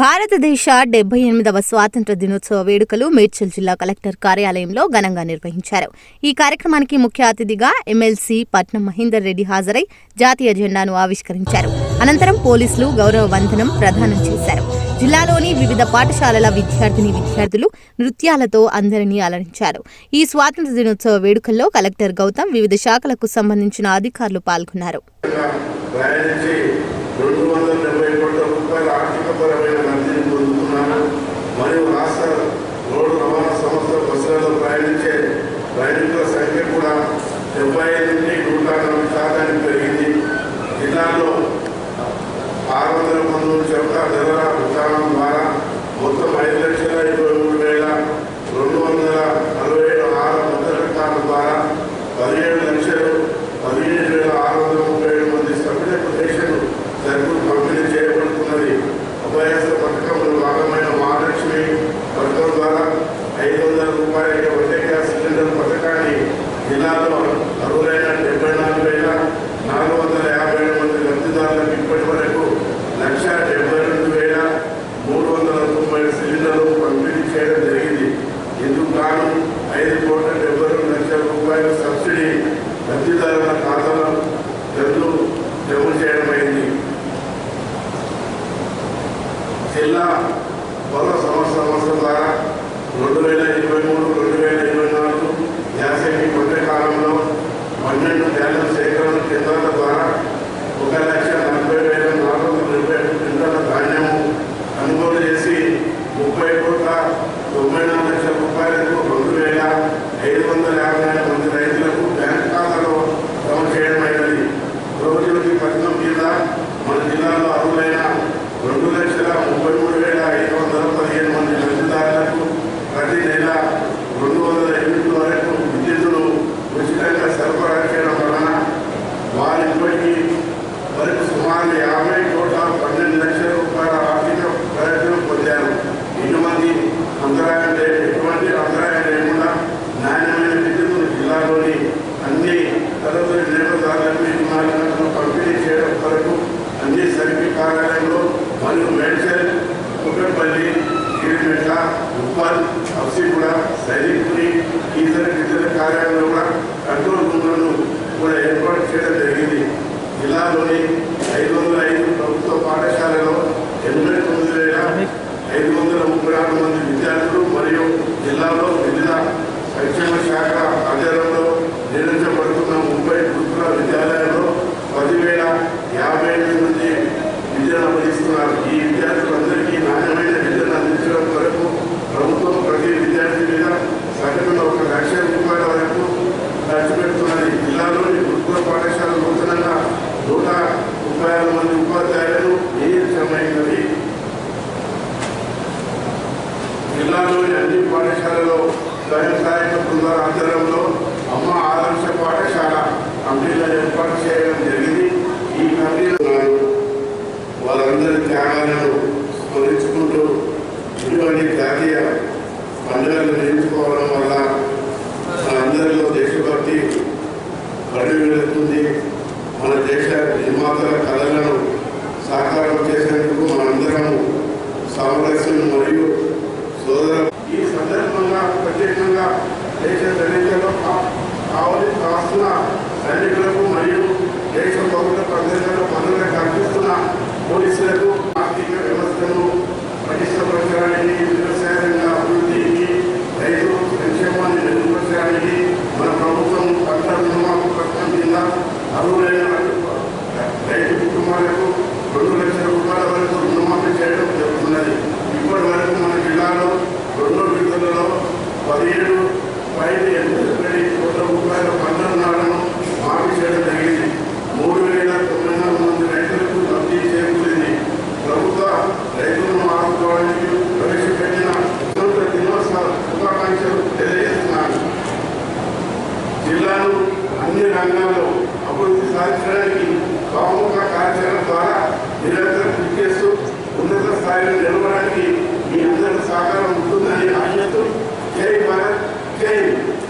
భారతదేశ డెబ్బై ఎనిమిదవ స్వాతంత్ర దినోత్సవ వేడుకలు మేడ్చల్ జిల్లా కలెక్టర్ కార్యాలయంలో ఘనంగా నిర్వహించారు. ఈ కార్యక్రమానికి ముఖ్య అతిథిగా ఎమ్మెల్సీ పట్నం మహేందర్ రెడ్డి హాజరై జాతీయ జెండాను ఆవిష్కరించారు. అనంతరం పోలీసులు గౌరవ వందనం ప్రదానం చేశారు. జిల్లాలోని వివిధ పాఠశాలల విద్యార్థిని విద్యార్థులు నృత్యాలతో అందరినీ అలరించారు. ఈ స్వాతంత్ర దినోత్సవ వేడుకల్లో కలెక్టర్ గౌతమ్ వివిధ శాఖలకు సంబంధించిన అధికారులు పాల్గొన్నారు. ప్రయాణించి రెండు వందల డెబ్బై కోట్ల రూపాయల ఆర్థికపరమైన లబ్ధిని పొందుతున్నారు మరియు రాష్ట్ర రోడ్డు రవాణా సంస్థ బస్సులలో ప్రయాణించే ప్రయాణికుల సంఖ్య కూడా డెబ్బై ఐదు నుండి నూట నలభై శాతానికి పెరిగింది. జిల్లాలో ఆరు వందల పంతొమ్మిది చెప్త ధరల విధానం ద్వారా మొత్తం ఐదు లక్షల ఇరవై మూడు వేల రెండు వందల అరవై ఏడు ఆరు మొదటి రకాల ద్వారా పదిహేడు లక్షలు పదిహేను వేల ఆరు వందల ముప్పై ఏడు మంది సభ్యుల ప్రదేశాలు సరుకులు పంపిణీ చేయబడుతున్నది అభయాస పథకంలో భాగమైన మహాలక్ష్మి పథకం ద్వారా ఐదు వందల రూపాయల వంట గ్యాస్ సిలిండర్ పథకాన్ని జిల్లాలో అర్హులైన డెబ్బై నాలుగు వేల నాలుగు వందల యాభై ఏడు మంది లబ్ధిదారులకు ఇప్పటి వరకు లక్ష డెబ్బై రెండు వేల మూడు వందల రూపాయల సిలిండర్లు పంపిణీ చేయడం జరిగింది ఇందుకు గాను ఐదు కోట్ల డెబ్బై రెండు లక్షల రూపాయల సబ్సిడీ లబ్ధిదారుల ఖాతాలో జల్లు జమ చేయడమైంది జిల్లా వంద సంవత్సర సంవత్సరం ద్వారా రెండు వేల ఇరవై మూడు రెండు వేల ఇరవై నాలుగు యాసంగి మధ్య కాలంలో పన్నెండు ధాన్యం సేకరణ కేంద్రాల ద్వారా ఒక లక్ష నలభై వేల నాలుగు వందల ఇరవై ఐదు క్వింటాల ధాన్యము కొనుగోలు చేసి ముప్పై కోట్ల తొంభై నాలుగు లక్షల రూపాయలకు రెండు వేల ఐదు వందల యాభై ఐదు మంది రైతులకు బ్యాంక్ ఖాతాలో జమ చేయడమైనది. రోజులకి పథకం కింద మన జిల్లాలో అర్హులైన రెండు లక్షల సైనికుని ఇతర ఇతర కార్యాలయంలో కూడా కంట్రోల్ రూమ్లను కూడా ఏర్పాటు చేయడం జరిగింది. జిల్లాలోని ఐదు వందల ఐదు ప్రభుత్వ పాఠశాలలో ఎనభై తొమ్మిది వేల ఐదు వందల ముప్పై ఆరు మంది విద్యార్థులు మరియు జిల్లాలో వివిధ సంక్షేమ శాఖ ఆధ్వర్యంలో నిర్వహించబడుతున్న ముప్పై గురుకుల విద్యాలయాల్లో పదివేల యాభై ఎనిమిది మంది విద్యను అందిస్తున్నారు ఈ విద్యార్థులందరికీ నాణ్యమైన విద్యను అందించడం వరకు ప్రభుత్వం ప్రతి విద్యార్థి మీద సగటున ఒక లక్ష రూపాయల వరకు ఖర్చు పెడుతున్నది జిల్లాలోని గురుకుల పాఠశాల నూతనంగా నూట ముప్పై ఆరు మంది ఉపాధ్యాయులను నియమించమైనది జిల్లాలోని అన్ని పాఠశాలలో స్వయం సహాయక బృందాల ఆధ్వర్యంలో అమ్మ ఆదర్శ పాఠశాల కమిటీలను ఏర్పాటు చేయడం జరిగింది. ఈ కమిటీలు వారందరి త్యాగాలను స్మరించుకుంటూ ఇటువంటి జాతీయ పండుగలు నిర్మించుకోవడం వల్ల అందరిలో దేశభక్తి బడి వెళుతుంది. దేశ నిర్మాతల కళలను సాకారం చేసేందుకు మనందరం సామరస్యం మరియు సోదర ఈ సందర్భంగా ప్రత్యేకంగా దేశ సైనికులు కావలి కాస్తున్న ఉన్నత స్థాయిలో నిలవడానికి మీ అందరి సహకారం